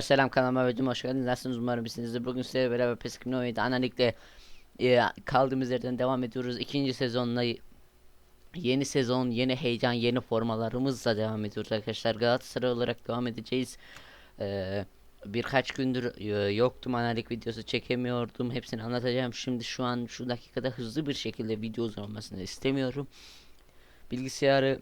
Selam kanalıma ve hoş geldiniz. Nasılsınız umarım iyisinizdir. Bugün sizlerle beraber PES 2017 analitikle e, kaldığımız yerden devam ediyoruz. İkinci sezonla yeni sezon, yeni heyecan, yeni formalarımızla devam ediyoruz arkadaşlar. Galatasaray olarak devam edeceğiz. Ee, birkaç gündür e, yoktum analik videosu çekemiyordum. Hepsini anlatacağım. Şimdi şu an şu dakikada hızlı bir şekilde video uzamasını istemiyorum. Bilgisayarı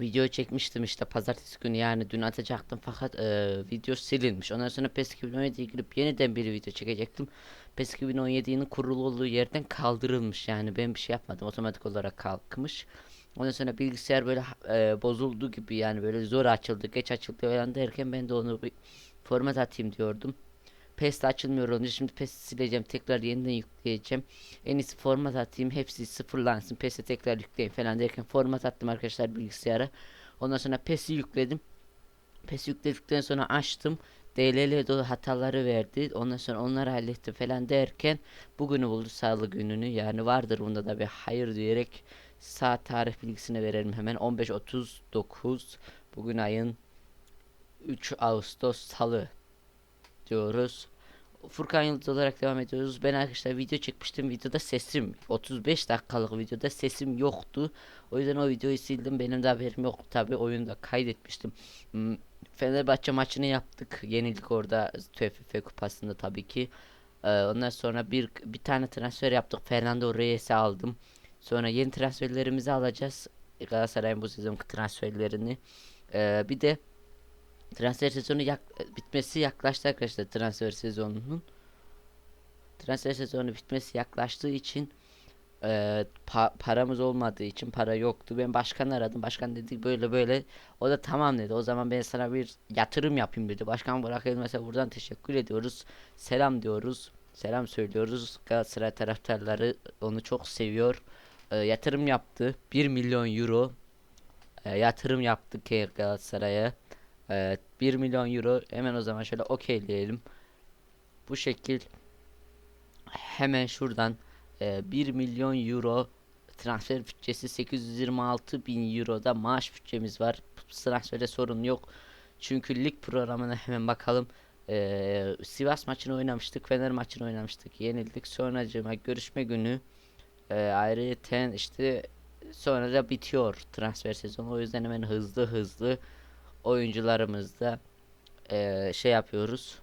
video çekmiştim işte pazartesi günü yani dün atacaktım fakat e, video silinmiş. Ondan sonra PES 2017'ye girip yeniden bir video çekecektim. PES 2017'nin kurulu olduğu yerden kaldırılmış yani ben bir şey yapmadım otomatik olarak kalkmış. Ondan sonra bilgisayar böyle e, bozuldu gibi yani böyle zor açıldı geç açıldı falan derken ben de onu bir format atayım diyordum. PES de açılmıyor olunca şimdi PES sileceğim tekrar yeniden yükleyeceğim. En iyisi format atayım hepsi sıfırlansın PES'e tekrar yükleyeyim falan derken format attım arkadaşlar bilgisayara. Ondan sonra PES'i yükledim. PES yükledikten sonra açtım. DLL dolu hataları verdi. Ondan sonra onları hallettim falan derken bugünü buldu salı gününü. Yani vardır bunda da bir hayır diyerek saat tarih bilgisini verelim hemen 15.39 bugün ayın 3 Ağustos salı diyoruz. Furkan Yıldız olarak devam ediyoruz. Ben arkadaşlar video çekmiştim. Videoda sesim 35 dakikalık videoda sesim yoktu. O yüzden o videoyu sildim. Benim de haberim yok. Tabi oyunda kaydetmiştim. Hmm, Fenerbahçe maçını yaptık. Yenildik orada TFF kupasında tabii ki. Ee, ondan sonra bir bir tane transfer yaptık. Fernando Reyes'i aldım. Sonra yeni transferlerimizi alacağız. Galatasaray'ın bu sezon transferlerini. Ee, bir de transfer sezonu yak bitmesi yaklaştı arkadaşlar transfer sezonunun. Transfer sezonu bitmesi yaklaştığı için e, pa- paramız olmadığı için para yoktu. Ben başkan aradım. Başkan dedi böyle böyle. O da tamam dedi. O zaman ben sana bir yatırım yapayım dedi. Başkan Burak Elmas'a buradan teşekkür ediyoruz. Selam diyoruz. Selam söylüyoruz. Galatasaray taraftarları onu çok seviyor. E, yatırım yaptı. 1 milyon euro e, yatırım yaptı Galatasaray'a. Evet 1 milyon euro hemen o zaman şöyle okeyleyelim. Bu şekil hemen şuradan e, 1 milyon euro transfer bütçesi 826 bin euro da maaş bütçemiz var. Transferde sorun yok. Çünkü lig programına hemen bakalım. E, Sivas maçını oynamıştık. Fener maçını oynamıştık. Yenildik. Sonracığıma görüşme günü e, ayrıyeten işte sonra da bitiyor transfer sezonu. O yüzden hemen hızlı hızlı oyuncularımızla eee, şey yapıyoruz.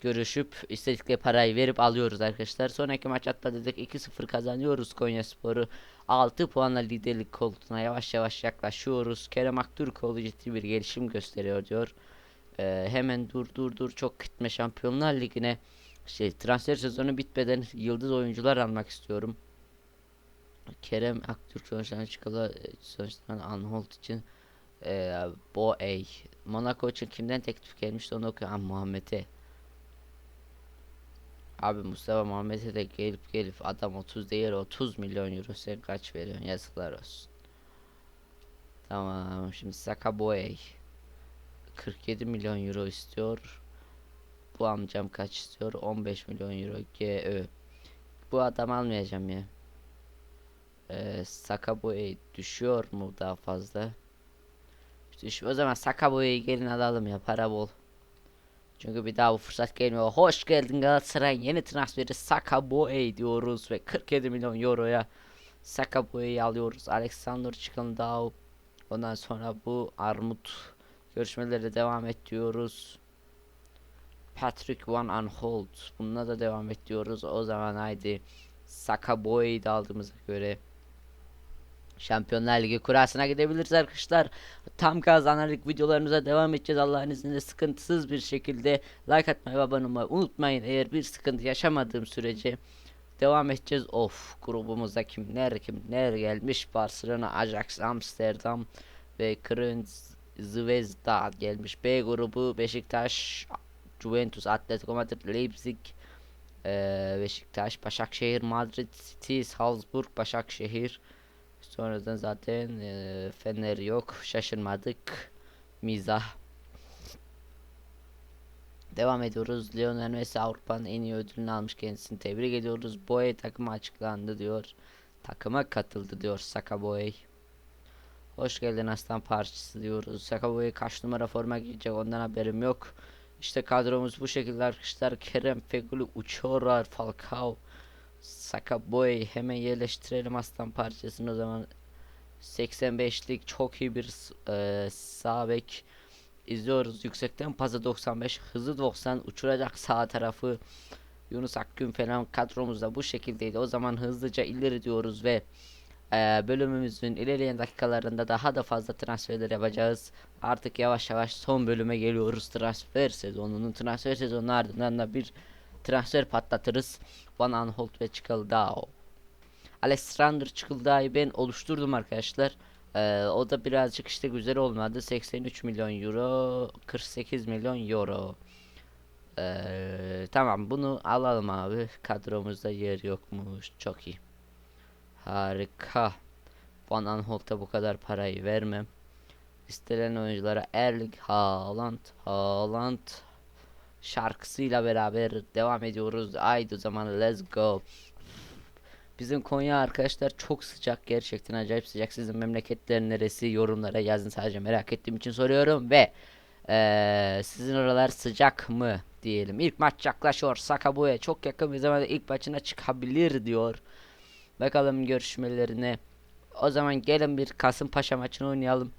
Görüşüp istedikleri parayı verip alıyoruz arkadaşlar. Sonraki maç atladık 2-0 kazanıyoruz Konyaspor'u. 6 puanla liderlik koltuğuna yavaş yavaş yaklaşıyoruz. Kerem Aktürkoğlu ciddi bir gelişim gösteriyor diyor. Eee, hemen dur dur dur çok gitme Şampiyonlar Ligi'ne şey transfer sezonu bitmeden yıldız oyuncular almak istiyorum. Kerem Aktürk sonuçlarına çıkalı sonuçlarına Anholt için ee, Boey. Monaco için kimden teklif gelmişti onu okuyor. Ha, Muhammed'e. Abi Mustafa Muhammed'e de gelip gelip adam 30 değil 30 milyon euro sen kaç veriyorsun yazıklar olsun. Tamam şimdi Saka Boey. 47 milyon euro istiyor. Bu amcam kaç istiyor? 15 milyon euro GÖ. Bu adam almayacağım ya. Ee, Saka Boey düşüyor mu daha fazla? Düş o zaman Sakabo'yu gelin alalım ya para bol. Çünkü bir daha bu fırsat gelmiyor. Hoş geldin Galatasaray'ın yeni transferi Sakabo'yu diyoruz ve 47 milyon euroya Sakabo'yu alıyoruz. Alexander Çıkıldağ Ondan sonra bu Armut görüşmeleri devam et diyoruz. Patrick Van Aanholt bununla da devam et diyoruz. O zaman haydi Sakabo'yu da aldığımıza göre Şampiyonlar Ligi kurasına gidebiliriz arkadaşlar. Tam gaz analik videolarımıza devam edeceğiz Allah'ın izniyle sıkıntısız bir şekilde like atmayı ve abone olmayı unutmayın. Eğer bir sıkıntı yaşamadığım sürece devam edeceğiz. Of grubumuzda kimler kimler gelmiş Barcelona, Ajax, Amsterdam ve Kırın Zvezda gelmiş. B grubu Beşiktaş, Juventus, Atletico Madrid, Leipzig, eee, Beşiktaş, Başakşehir, Madrid, City, Salzburg, Başakşehir. Sonradan zaten e, Fener yok. Şaşırmadık. Mizah. Devam ediyoruz. Lionel Messi Avrupa'nın en iyi ödülünü almış kendisini tebrik ediyoruz. Boye takımı açıklandı diyor. Takıma katıldı diyor Saka Boye. Hoş geldin aslan parçası diyoruz. Saka Boye kaç numara forma giyecek ondan haberim yok. İşte kadromuz bu şekilde arkadaşlar. Kerem Feguli uçuyorlar. Falcao. Saka Boy hemen yerleştirelim aslan parçasını o zaman. 85'lik çok iyi bir e, sağ bek izliyoruz. Yüksekten pazı 95 hızı 90 uçuracak sağ tarafı Yunus Akgün falan kadromuzda bu şekildeydi. O zaman hızlıca ileri diyoruz ve e, bölümümüzün ilerleyen dakikalarında daha da fazla transferler yapacağız. Artık yavaş yavaş son bölüme geliyoruz. Transfer sezonunun transfer sezonunun ardından da bir transfer patlatırız Van Aanholt ve Çıkıldao Alexander Çıkıldağ'ı ben oluşturdum arkadaşlar. Ee, o da birazcık işte güzel olmadı. 83 milyon euro, 48 milyon euro. Ee, tamam bunu alalım abi. Kadromuzda yer yokmuş. Çok iyi. Harika. Van Aanholt'a bu kadar parayı vermem. İstenen oyunculara Erling Haaland, Haaland şarkısıyla beraber devam ediyoruz. Haydi o zaman let's go. Bizim Konya arkadaşlar çok sıcak gerçekten acayip sıcak. Sizin memleketler neresi yorumlara yazın sadece merak ettiğim için soruyorum ve eee, sizin oralar sıcak mı diyelim. İlk maç yaklaşıyor. Sakabuya çok yakın bir zamanda ilk maçına çıkabilir diyor. Bakalım görüşmelerine. O zaman gelin bir Kasımpaşa maçını oynayalım.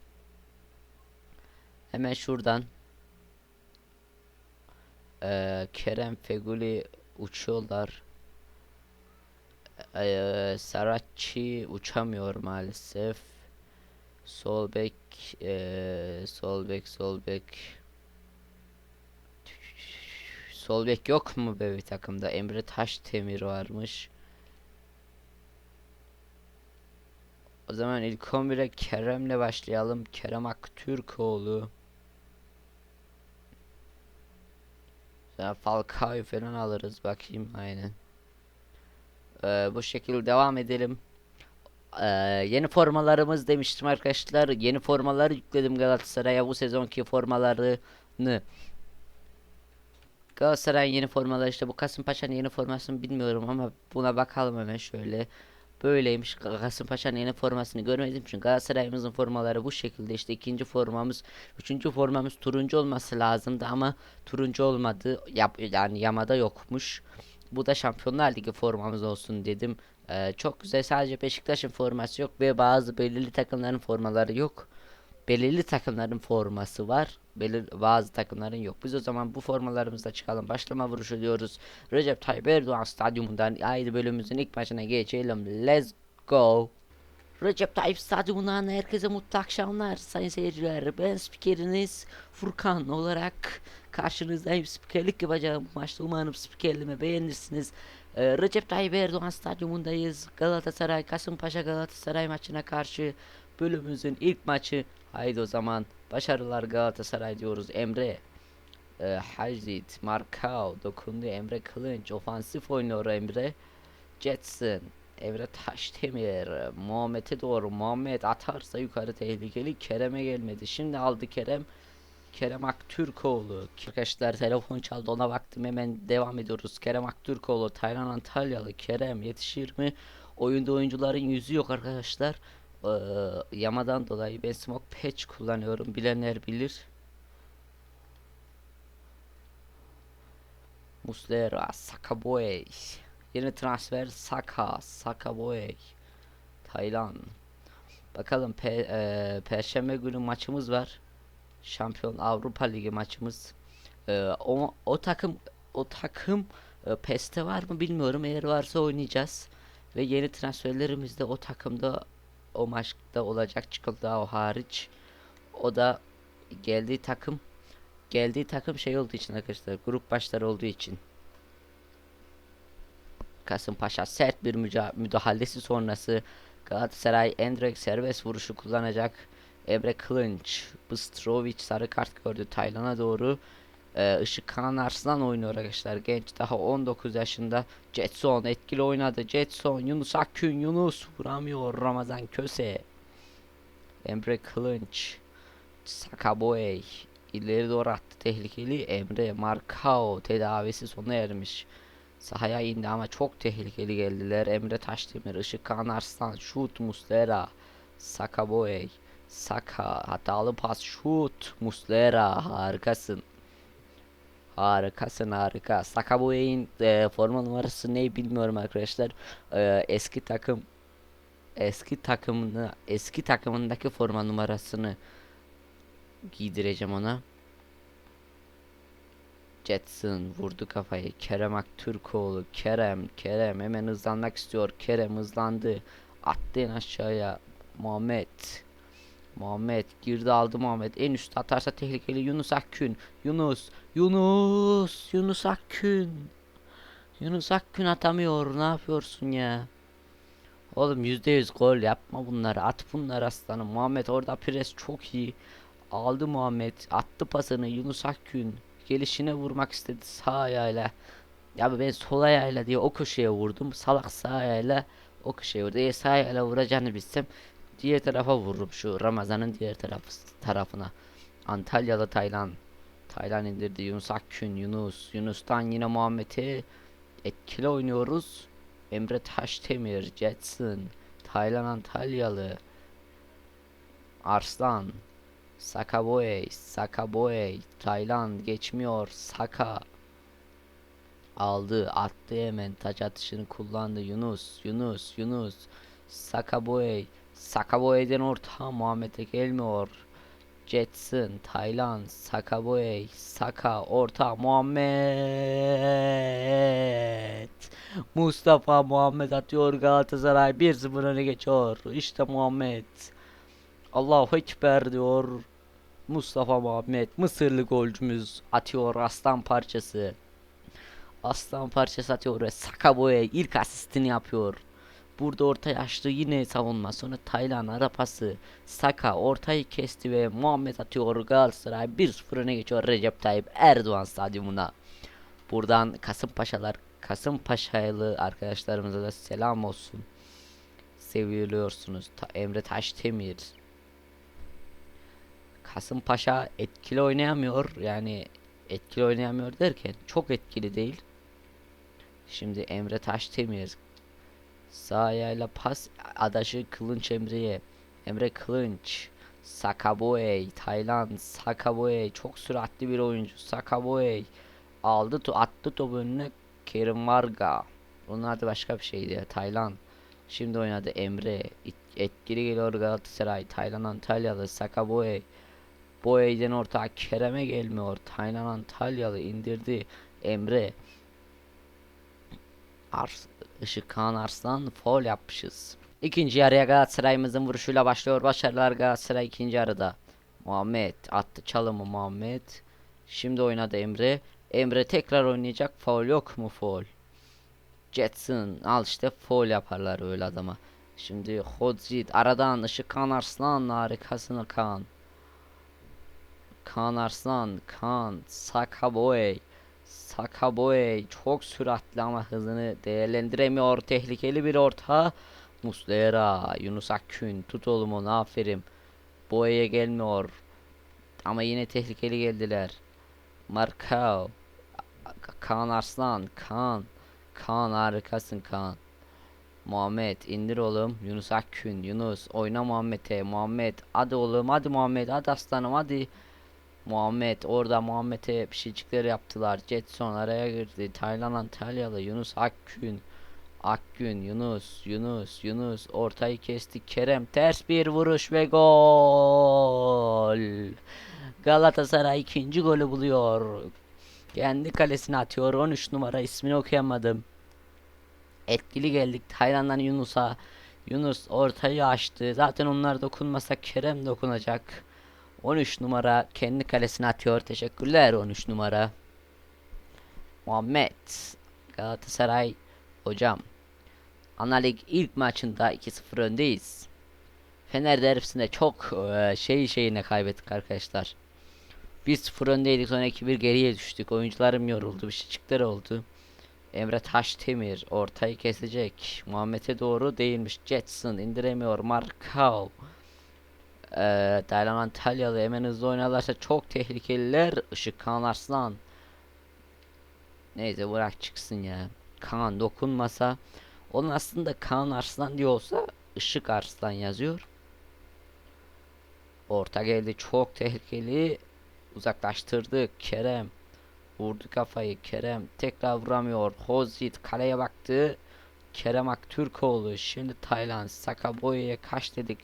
Hemen şuradan. Eee, Kerem Feguli uçuyorlar. Eee Saracchi uçamıyor maalesef. Sol bek, eee, sol bek, sol bek. Sol bek yok mu be bir takımda? Emre Taşdemir varmış. O zaman ilk 11'e Kerem'le başlayalım. Kerem Aktürkoğlu. Sonra Falcao'yu falan alırız bakayım aynen. Ee, bu şekilde devam edelim. Ee, yeni formalarımız demiştim arkadaşlar. Yeni formaları yükledim Galatasaray'a bu sezonki formalarını. Galatasaray'ın yeni formaları işte bu Kasımpaşa'nın yeni formasını bilmiyorum ama buna bakalım hemen şöyle. Böyleymiş Ka- Kasımpaşa'nın yeni formasını görmediğim için Galatasaray'ımızın formaları bu şekilde işte ikinci formamız üçüncü formamız turuncu olması lazımdı ama turuncu olmadı yap yani yamada yokmuş. Bu da Şampiyonlar Ligi formamız olsun dedim. Ee, çok güzel sadece Beşiktaş'ın forması yok ve bazı belirli takımların formaları yok. Belirli takımların forması var. Belir bazı takımların yok. Biz o zaman bu formalarımızla çıkalım. Başlama vuruşu diyoruz. Recep Tayyip Erdoğan stadyumundan ayrı bölümümüzün ilk maçına geçelim. Let's go. Recep Tayyip Stadyumundan herkese mutlu akşamlar sayın seyirciler. Ben spikeriniz Furkan olarak karşınızdayım. Spikerlik yapacağım bu maçta. Umarım spikerliğimi beğenirsiniz. Ee, Recep Tayyip Erdoğan Stadyumundayız. Galatasaray Kasımpaşa Galatasaray maçına karşı bölümümüzün ilk maçı. Haydi o zaman başarılar Galatasaray diyoruz. Emre e, Hacit, Markao dokundu. Emre Kılınç ofansif oynuyor Emre. Jetson Emre Taşdemir Muhammed'e doğru Muhammed atarsa yukarı tehlikeli. Kerem'e gelmedi. Şimdi aldı Kerem. Kerem Aktürkoğlu. Arkadaşlar telefon çaldı. Ona baktım. Hemen devam ediyoruz. Kerem Aktürkoğlu Taylan Antalyalı. Kerem yetişir mi? Oyunda oyuncuların yüzü yok arkadaşlar. Ee, yamadan dolayı ben smoke patch kullanıyorum. Bilenler bilir. Muslera Sakaboy Yeni transfer Saka, Saka Boy, Taylan. Bakalım pe e, Perşembe günü maçımız var. Şampiyon Avrupa Ligi maçımız. E, o, o takım o takım e, PES'te var mı bilmiyorum. Eğer varsa oynayacağız. Ve yeni transferlerimiz de o takımda o maçta olacak çıkıldı o hariç. O da geldiği takım geldiği takım şey olduğu için arkadaşlar grup başları olduğu için. Kasımpaşa sert bir müdahalesi sonrası Galatasaray Endrek serbest vuruşu kullanacak. Emre Kılınç, Bıstrovic sarı kart gördü Taylan'a doğru. Ee, Işık Kaan Arslan oynuyor arkadaşlar. Genç daha 19 yaşında. Jetson etkili oynadı. Jetson, Yunus Akgün, Yunus vuramıyor. Ramazan Köse. Emre Kılınç. Sakaboy ileri doğru attı tehlikeli. Emre Markao tedavisi sona ermiş. Sahaya indi ama çok tehlikeli geldiler. Emre Taşdemir, Işık Kaan Arslan, şut Muslera, Saka Boy, Saka, hatalı pas, şut Muslera, harikasın. Harikasın harika. Sakaboy'un e, forma numarası ne bilmiyorum arkadaşlar. E, eski takım eski takımını eski takımındaki forma numarasını giydireceğim ona. Jetson vurdu kafayı. Kerem Aktürkoğlu. Kerem, Kerem hemen hızlanmak istiyor. Kerem hızlandı. Attı en aşağıya. Muhammed. Muhammed girdi aldı Muhammed. En üst atarsa tehlikeli Yunus Akgün. Yunus. Yunus. Yunus Akgün. Yunus Akgün atamıyor. Ne yapıyorsun ya? Oğlum %100 gol yapma bunları. At bunları aslanım. Muhammed orada pres çok iyi. Aldı Muhammed. Attı pasını Yunus Akgün. Gelişine vurmak istedi sağ ayağıyla. Ya ben sol ayağıyla diye o köşeye vurdum. Salak sağ ayağıyla o köşeye vurdu. Eğer sağ ayağıyla vuracağını bilsem diğer tarafa vururum şu Ramazan'ın diğer tarafı, tarafına. Antalyalı Taylan. Taylan indirdi Yunus Akgün, Yunus. Yunus'tan yine Muhammed'e etkili oynuyoruz. Emre Taşdemir, Jetson, Taylan Antalyalı, Arslan, Sakaboy, Sakaboy, Taylan geçmiyor, Saka aldı, attı hemen taç atışını kullandı Yunus, Yunus, Yunus, Sakaboy, Sakaboy'den orta Muhammed'e gelmiyor. Jetson, Taylan, Sakaboy, Saka, orta Muhammed. Mustafa Muhammed atıyor Galatasaray 1-0 öne geçiyor. İşte Muhammed. Allahu Ekber diyor. Mustafa Muhammed Mısırlı golcümüz atıyor aslan parçası. Aslan parçası atıyor ve Sakabo'ya ilk asistini yapıyor. Burada ortaya açtı yine savunma. Sonra Taylan ara pası. Saka ortayı kesti ve Muhammed atıyor. Galatasaray 1-0 öne geçiyor Recep Tayyip Erdoğan stadyumuna. Buradan Kasımpaşalar Kasımpaşalı arkadaşlarımıza da selam olsun. Seviliyorsunuz. Ta Emre Taşdemir. Kasımpaşa etkili oynayamıyor. Yani etkili oynayamıyor derken çok etkili değil. Şimdi Emre Taşdemir sağ ayağıyla pas adaşı Kılınç Emre'ye. Emre Kılınç Sakaboey, Taylan Sakaboey çok süratli bir oyuncu. Sakaboey aldı to attı topu önüne Kerim Varga. Onlar da başka bir şeydi ya. Taylan. Şimdi oynadı Emre. Etkili geliyor Galatasaray. Taylan Antalyalı. Sakaboey. Boya'dan orta Kerem'e gelmiyor. Taylan Antalyalı indirdi. Emre. Ars Işık Kaan Arslan foul yapmışız. İkinci yarıya Galatasaray'ımızın vuruşuyla başlıyor. Başarılar Galatasaray ikinci yarıda. Muhammed attı çalımı Muhammed. Şimdi oynadı Emre. Emre tekrar oynayacak. Foul yok mu foul? Jetson al işte foul yaparlar öyle adama. Şimdi Hodzit aradan Işık Kaan Arslan harikasın Kaan. Kaan Arslan, Kaan, Sakaboy. Sakaboy çok süratli ama hızını değerlendiremiyor. Tehlikeli bir orta. Muslera, Yunus Akgün tut oğlum onu aferin. Boya'ya gelmiyor. Ama yine tehlikeli geldiler. Markao. Kaan Arslan, Kaan. Kaan harikasın Kaan. Muhammed indir oğlum. Yunus Akgün, Yunus oyna Muhammed'e. Muhammed hadi oğlum hadi Muhammed hadi aslanım hadi. Muhammed orada Muhammed'e bir şeycikler yaptılar. Jetson araya girdi. Taylan Antalyalı Yunus Akgün. Akgün Yunus Yunus Yunus ortayı kesti. Kerem ters bir vuruş ve gol. Galatasaray ikinci golü buluyor. Kendi kalesine atıyor. 13 numara ismini okuyamadım. Etkili geldik Tayland'dan Yunus'a. Yunus ortayı açtı. Zaten onlar dokunmasa Kerem dokunacak. 13 numara kendi kalesine atıyor. Teşekkürler 13 numara. Muhammed. Galatasaray hocam. Analig ilk maçında 2-0 öndeyiz. Fener derbisinde çok eee, şey şeyine kaybettik arkadaşlar. 1-0 öndeydik sonra 2-1 geriye düştük. Oyuncularım yoruldu. Bir şeycikler oldu. Emre Taşdemir ortayı kesecek. Muhammed'e doğru değilmiş. Jetson indiremiyor. Markao. Ee, Taylan Antalyalı hemen hızlı oynarlarsa çok tehlikeliler. Işık Kaan Arslan. Neyse bırak çıksın ya. Kaan dokunmasa. Onun aslında Kaan Arslan diyor olsa Işık Arslan yazıyor. Orta geldi çok tehlikeli. Uzaklaştırdı Kerem. Vurdu kafayı Kerem tekrar vuramıyor. Hozit kaleye baktı. Kerem Aktürkoğlu şimdi Taylan Sakaboya'ya kaç dedik.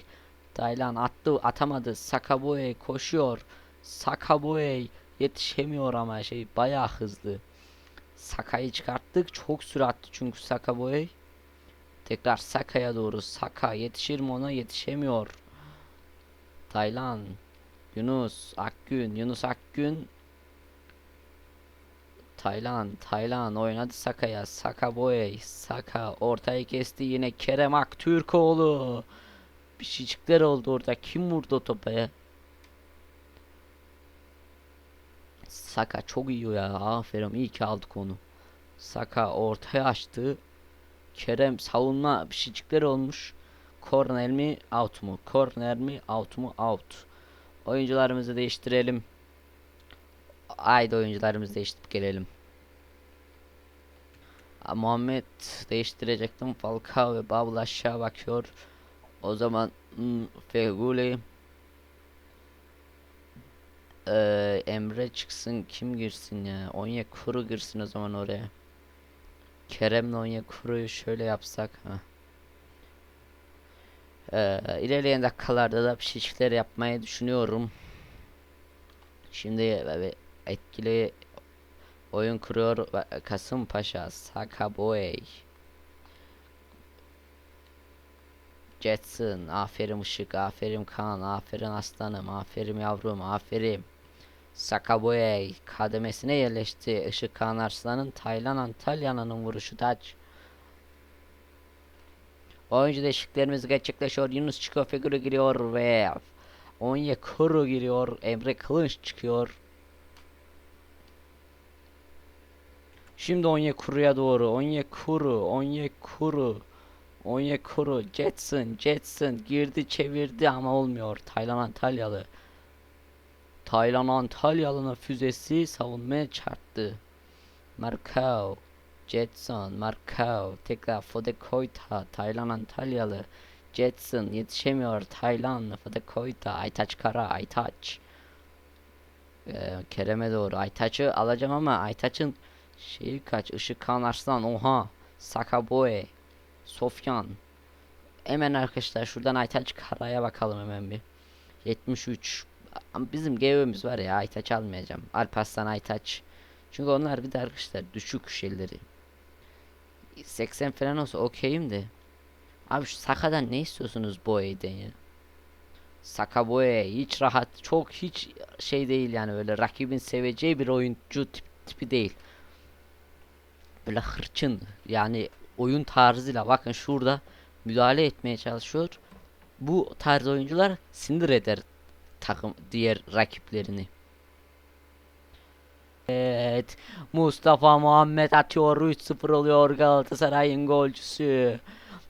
Taylan attı atamadı. Sakaboy koşuyor. Sakaboy yetişemiyor ama şey bayağı hızlı. Saka'yı çıkarttık. Çok süratli çünkü Sakaboy. Tekrar Saka'ya doğru. Saka yetişir mi ona? Yetişemiyor. Taylan. Yunus Akgün. Yunus Akgün. Taylan. Taylan oynadı Saka'ya. Saka Boy. Saka ortayı kesti yine Kerem Aktürkoğlu. Bir şeycikler oldu orada. Kim vurdu o topa ya? Saka çok iyi ya. Aferin iyi ki aldık onu. Saka ortaya açtı. Kerem savunma bir şeycikler olmuş. Korner mi out mu? Korner mi out mu? Out. Oyuncularımızı değiştirelim. Haydi oyuncularımızı değiştirip gelelim. Ha, Muhammed değiştirecektim. Falcao ve Babul aşağı bakıyor. O zaman hmm, Ee, Emre çıksın kim girsin ya? Onya Kuru girsin o zaman oraya. Kerem'le Onya Kuru'yu şöyle yapsak ha. Ee, ilerleyen dakikalarda da bir şeyler yapmayı düşünüyorum. Şimdi etkili oyun kuruyor ve- Kasımpaşa, Sakaboy. Jetson, aferin Işık, aferin Kaan, aferin aslanım, aferin yavrum, aferin. Sakaboy kademesine yerleşti. Işık Kaan Arslan'ın Taylan Antalya'nın vuruşu taç. Oyuncu değişikliklerimiz gerçekleşiyor. Yunus çıkıyor, figürü giriyor ve Onyekuru giriyor. Emre Kılınç çıkıyor. Şimdi Onyekuru'ya doğru. Onyekuru, Onyekuru. Onyekuru, Jetson, Jetson girdi çevirdi ama olmuyor. Taylan Antalyalı. Taylan Antalyalı'nın füzesi savunmaya çarptı. Markao, Jetson, Markao, tekrar Fode Koyta, Taylan Antalyalı. Jetson yetişemiyor. Taylan, Fode Koyta, Aytaç Kara, Aytaç. Ee, Kerem'e doğru. Aytaç'ı alacağım ama Aytaç'ın şeyi kaç? Işık Kan Arslan, oha. Sakaboy, Sofyan. Hemen arkadaşlar şuradan Aytaç Kara'ya bakalım hemen bir. 73. Ama bizim GV'miz var ya Aytaç almayacağım. Alparslan Aytaç. Çünkü onlar bir de arkadaşlar düşük şeyleri. 80 falan olsa okeyim de. Abi şu Saka'dan ne istiyorsunuz Boye'den ya? Saka Boye hiç rahat, çok hiç şey değil yani öyle rakibin seveceği bir oyuncu tip, tipi değil. Böyle hırçın yani oyun tarzıyla bakın şurada müdahale etmeye çalışıyor. Bu tarz oyuncular sinir eder takım diğer rakiplerini. Evet. Mustafa Muhammed atıyor 3-0 oluyor Galatasaray'ın golcüsü.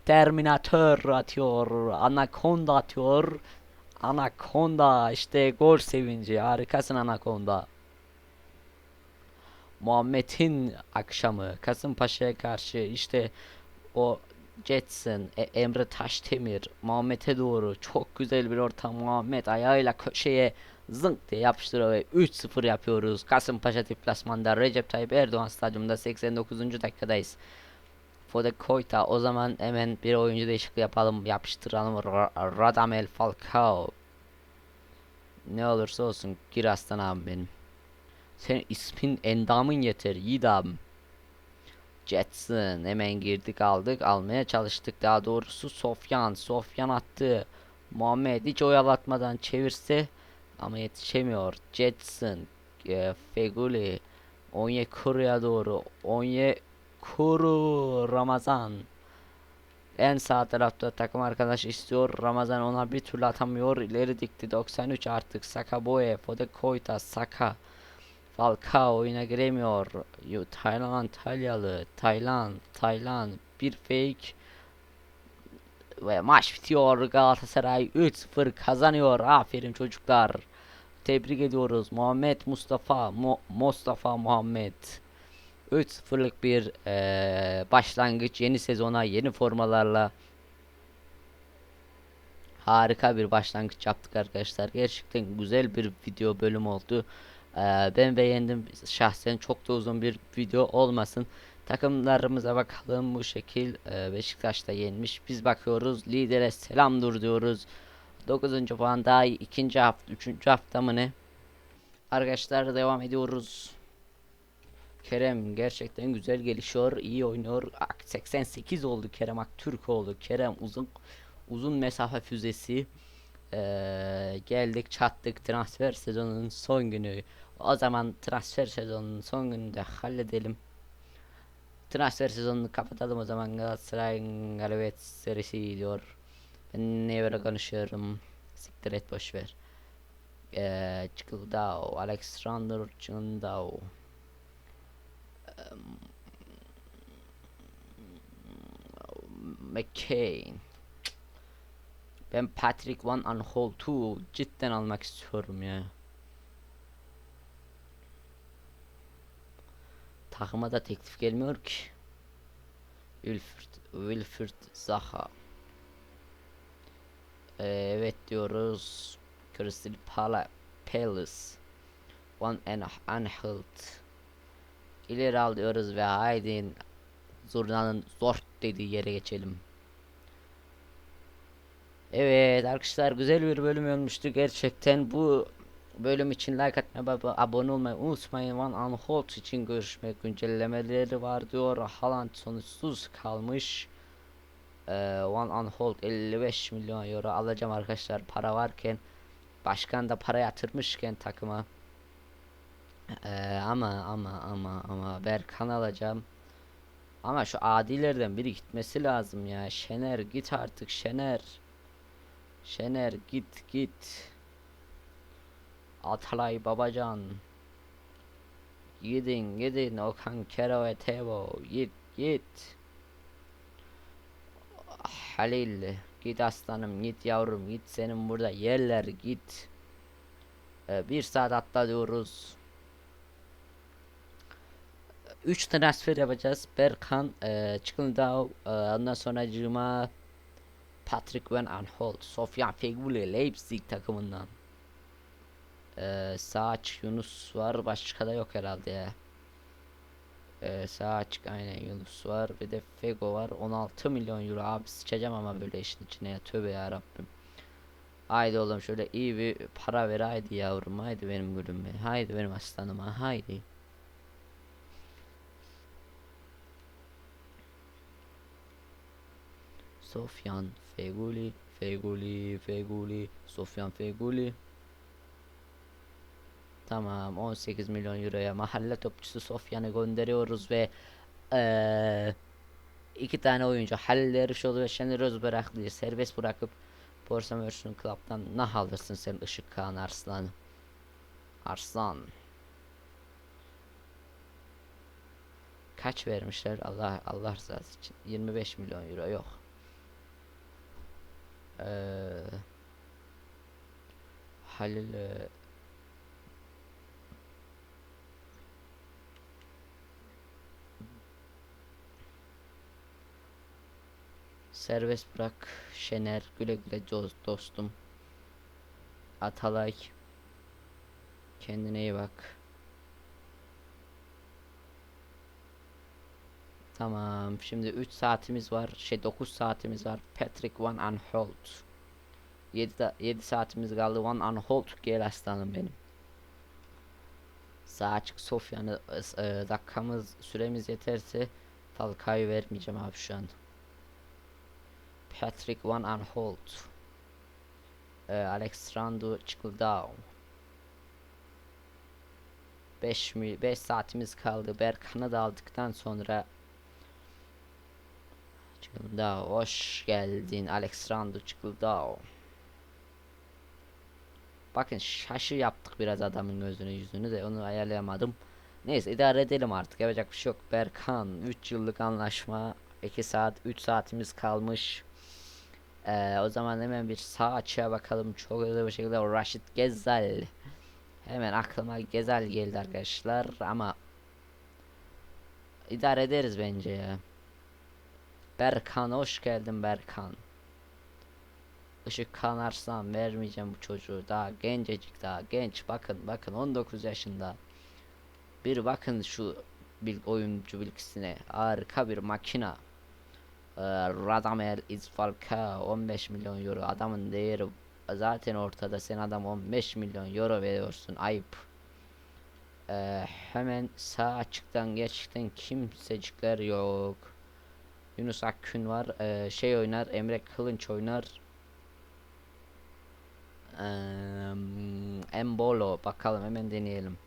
Terminator atıyor. Anaconda atıyor. Anaconda işte gol sevinci. Harikasın Anaconda. Muhammed'in akşamı Kasımpaşa'ya karşı işte o Jetson, E- Emre Taşdemir, Muhammed'e doğru çok güzel bir orta Muhammed ayağıyla köşeye zınk diye yapıştırıyor ve 3-0 yapıyoruz. Kasımpaşa deplasmanda Recep Tayyip Erdoğan stadyumunda 89. dakikadayız. Fode Koyta o zaman hemen bir oyuncu değişikliği yapalım yapıştıralım Ra- Radamel Falcao. Ne olursa olsun gir aslan abi benim. Senin ismin endamın yeter yiğit. Jetson hemen girdik aldık almaya çalıştık. Daha doğrusu Sofyan Sofyan attı. Muhammed hiç oyalatmadan çevirse ama yetişemiyor. Jetson e, Feguli Onyekuru'ya doğru. Onyekuru Ramazan. En sağ tarafta takım arkadaş istiyor. Ramazan ona bir türlü atamıyor. İleri dikti 93 artık. Saka Boye Fode Koyta Saka Falcao oyuna giremiyor. Yo, Taylan Antalyalı. Taylan. Taylan. Bir fake. Ve maç bitiyor. Galatasaray 3-0 kazanıyor. Aferin çocuklar. Tebrik ediyoruz. Muhammed Mustafa. Mu Mustafa Muhammed. 3-0'lık bir eee, başlangıç. Yeni sezona yeni formalarla harika bir başlangıç yaptık arkadaşlar. Gerçekten güzel bir video bölüm oldu. Ee, ben beğendim şahsen çok da uzun bir video olmasın. Takımlarımıza bakalım bu şekil Ee, Beşiktaş da yenmiş. Biz bakıyoruz lidere selam dur diyoruz. 9. puan daha iyi. ikinci hafta, üçüncü hafta mı ne? Arkadaşlar devam ediyoruz. Kerem gerçekten güzel gelişiyor, iyi oynuyor. Ak- 88 oldu Kerem Aktürk oldu. Kerem uzun uzun mesafe füzesi. Ee, geldik çattık transfer sezonunun son günü. O zaman transfer sezonunun son gününde halledelim. Transfer sezonunu kapatalım o zaman Galatasaray'ın galibiyet serisi diyor. Ben niye böyle konuşuyorum? Siktir et boşver. Ee, Çıkıldao, Alexander Çıkıldao. McCain. Ben Patrick Van Aanholt'u cidden almak istiyorum ya. Takıma da teklif gelmiyor ki. Wilfried, Wilfried Zaha. Ee, evet diyoruz. Crystal Pala Palace. Van Aanholt. İleri alıyoruz ve haydi zurnanın zor dediği yere geçelim. Evet arkadaşlar güzel bir bölüm olmuştu gerçekten bu bölüm için like atmayı abone olmayı unutmayın. Van Aanholt için görüşmek güncellemeleri var diyor. Haaland sonuçsuz kalmış. Ee, Van Aanholt 55 milyon euro alacağım arkadaşlar para varken. Başkan da para yatırmışken takıma. Ee, ama ama ama ama Berkan alacağım. Ama şu adilerden biri gitmesi lazım ya. Şener git artık Şener. Şener git git. Atalay Babacan. Gidin gidin Okan Kero ve Tebo. Git git. Halil git aslanım git yavrum git senin burada yerler git. Ee, bir saat atla diyoruz. 3 transfer yapacağız. Berkan, e, Çıkıldao, e, ondan sonra Cuma Patrick Van Aanholt, Sofyan Feguli Leipzig takımından. Ee, sağ açık Yunus var. Başka da yok herhalde ya. Ee, sağ açık aynen Yunus var. Bir de Fego var. 16 milyon euro abi sıçacağım ama böyle işin içine ya. Tövbe ya Rabbim. Haydi oğlum şöyle iyi bir para ver haydi yavrum. Haydi benim gülüm be. Haydi benim aslanıma. Haydi. Sofyan Feguli, Feguli, Feguli, Sofyan Feguli. Tamam 18 milyon euroya mahalle topçusu Sofyan'ı gönderiyoruz ve eee iki tane oyuncu Halil Erişoğlu ve Şener Özbıraklı'yı serbest bırakıp Borsa Merchant Club'dan nah alırsın sen Işık Kağan Arslan. Arslan. Kaç vermişler Allah Allah rızası için 25 milyon euro yok. Ee, Halil serbest bırak Şener güle güle dost- dostum Atalay kendine iyi bak Tamam. Şimdi 3 saatimiz var. Şey 9 saatimiz var. Patrick Van Aanholt. 7 da 7 saatimiz kaldı. Van Aanholt gel aslanım benim. Sağ açık Sofyan'ı e, dakikamız süremiz yeterse Falcao'yu vermeyeceğim abi şu an. Patrick Van Aanholt. E, Alexandru Çıkıldao. 5 mi 5 saatimiz kaldı. Berkan'ı da aldıktan sonra Çıkıldao hoş geldin Alexandru Çıkıldao. Bakın şaşı yaptık biraz adamın gözünü yüzünü de onu ayarlayamadım. Neyse idare edelim artık yapacak bir şey yok. Berkan 3 yıllık anlaşma 2 saat 3 saatimiz kalmış. Ee, o zaman hemen bir sağ açığa bakalım. Çok hızlı bir şekilde Raşit Gezel. Hemen aklıma Gezel geldi arkadaşlar ama idare ederiz bence ya. Berkan hoş geldin Berkan. ışık kanarsam vermeyeceğim bu çocuğu. Daha gencecik daha genç. Bakın bakın 19 yaşında. Bir bakın şu bil oyuncu bilgisine. Harika bir makina. Ee, Radamel Izfalka 15 milyon euro. Adamın değeri zaten ortada. Sen adam 15 milyon euro veriyorsun. Ayıp. Ee, hemen sağ açıktan gerçekten kimsecikler yok. Yunus Akgün var. Ee, şey oynar. Emre Kılınç oynar. Ee, Embolo. Bakalım hemen deneyelim.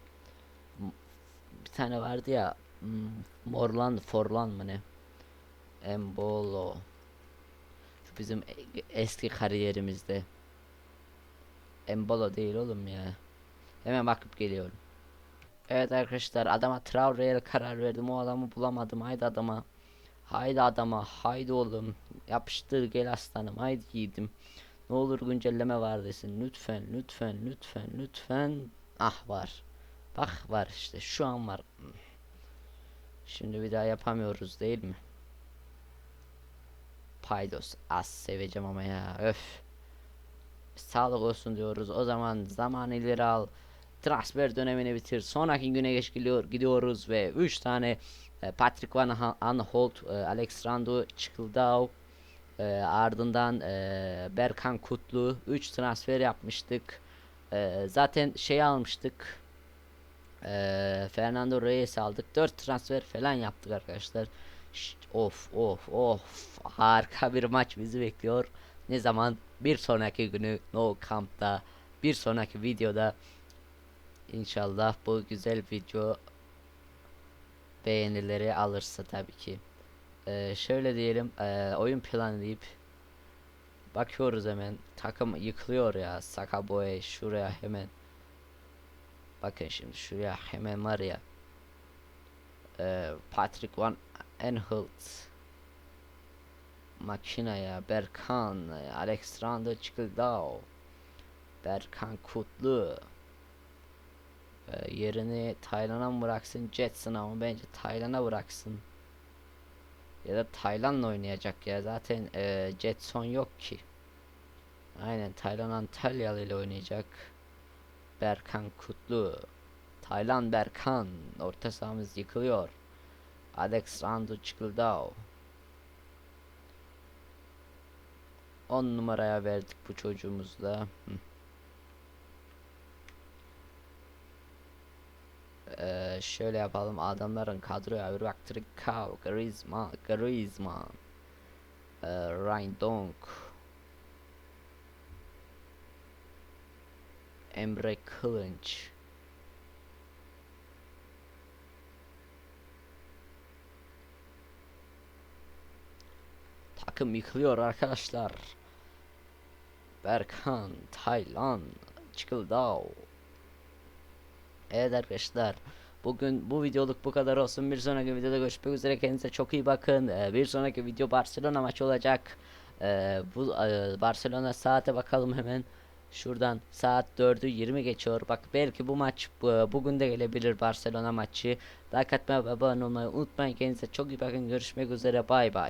Bir tane vardı ya. Morland, Forlan mı ne? Embolo. Şu bizim eski kariyerimizde. Embolo değil oğlum ya. Hemen bakıp geliyorum. Evet arkadaşlar adama Traore'ye karar verdim. O adamı bulamadım. Haydi adama. Haydi adama. Haydi oğlum. Yapıştır gel aslanım. Haydi yiğidim. Ne olur güncelleme var desin. Lütfen lütfen lütfen lütfen. Ah var. Bak var işte şu an var. Şimdi bir daha yapamıyoruz değil mi? Paydos az seveceğim ama ya öf. Sağlık olsun diyoruz. O zaman zaman ileri al. Transfer dönemini bitir. Sonraki güne geç gidiyor, gidiyoruz ve 3 tane e, Patrick Van Aanholt, e, Alex Randu, Çıkıldao, e, ardından Berkan Kutlu 3 transfer yapmıştık. Zaten şey almıştık. Fernando Reyes aldık. 4 transfer falan yaptık arkadaşlar. Şşt, of of of harika bir maç bizi bekliyor. Ne zaman? Bir sonraki günü No Camp'ta bir sonraki videoda İnşallah bu güzel video beğenileri alırsa tabii ki. Ee, şöyle diyelim ee, oyun planı deyip bakıyoruz hemen takım yıkılıyor ya Sakaboy şuraya hemen bakın şimdi şuraya hemen var ya ee, Patrick Van Aanholt Makina ya Berkan Alexander Çıkıldao Berkan Kutlu ee, yerini Taylan'a mı bıraksın Jetson'a mı? Bence Taylan'a bıraksın. Ya da Taylan'la oynayacak ya zaten e, Jetson yok ki. Aynen Taylan Antalyalı ile oynayacak Berkan Kutlu. Taylan Berkan orta sahamız yıkılıyor Alex Randu Çıkıldao 10 numaraya verdik bu çocuğumuzda. Ee, şöyle yapalım. Adamların kadroya bir baktık. Kau, Griezmann, Griezmann, ee, Ryan Donk, Emre Kılınç, Takım yıkılıyor arkadaşlar. Berkan, Taylan, Çıkıldao. Evet arkadaşlar. Bugün bu videoluk bu kadar olsun. Bir sonraki videoda görüşmek üzere. Kendinize çok iyi bakın. Ee, bir sonraki video Barcelona maçı olacak. Ee, bu e, Barcelona saate bakalım hemen. Şuradan saat 4'ü 20 geçiyor. Bak belki bu maç bu- bugün de gelebilir Barcelona maçı. Like atmayı abone olmayı unutmayın. Kendinize çok iyi bakın. Görüşmek üzere. Bay bay.